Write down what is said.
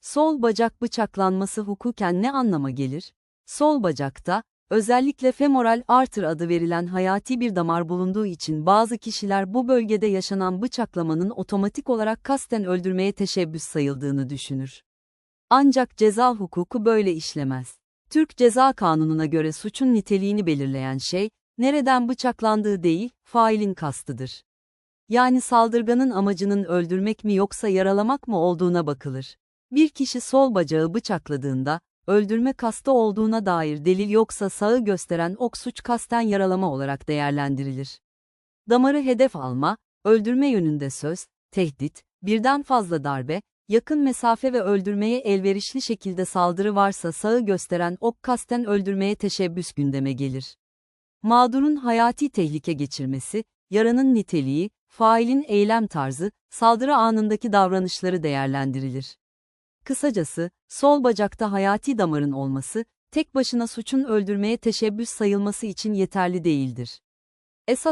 Sol bacak bıçaklanması hukuken ne anlama gelir? Sol bacakta, özellikle femoral arter adı verilen hayati bir damar bulunduğu için bazı kişiler bu bölgede yaşanan bıçaklamanın otomatik olarak kasten öldürmeye teşebbüs sayıldığını düşünür. Ancak ceza hukuku böyle işlemez. Türk Ceza Kanunu'na göre suçun niteliğini belirleyen şey, nereden bıçaklandığı değil, failin kastıdır. Yani saldırganın amacının öldürmek mi yoksa yaralamak mı olduğuna bakılır. Bir kişi sol bacağı bıçakladığında, öldürme kastı olduğuna dair delil yoksa sağı gösteren ok suç kasten yaralama olarak değerlendirilir. Damarı hedef alma, öldürme yönünde söz, tehdit, birden fazla darbe, yakın mesafe ve öldürmeye elverişli şekilde saldırı varsa sağı gösteren ok kasten öldürmeye teşebbüs gündeme gelir. Mağdurun hayati tehlike geçirmesi, yaranın niteliği, failin eylem tarzı, saldırı anındaki davranışları değerlendirilir. Kısacası, sol bacakta hayati damarın olması, tek başına suçun öldürmeye teşebbüs sayılması için yeterli değildir. Esas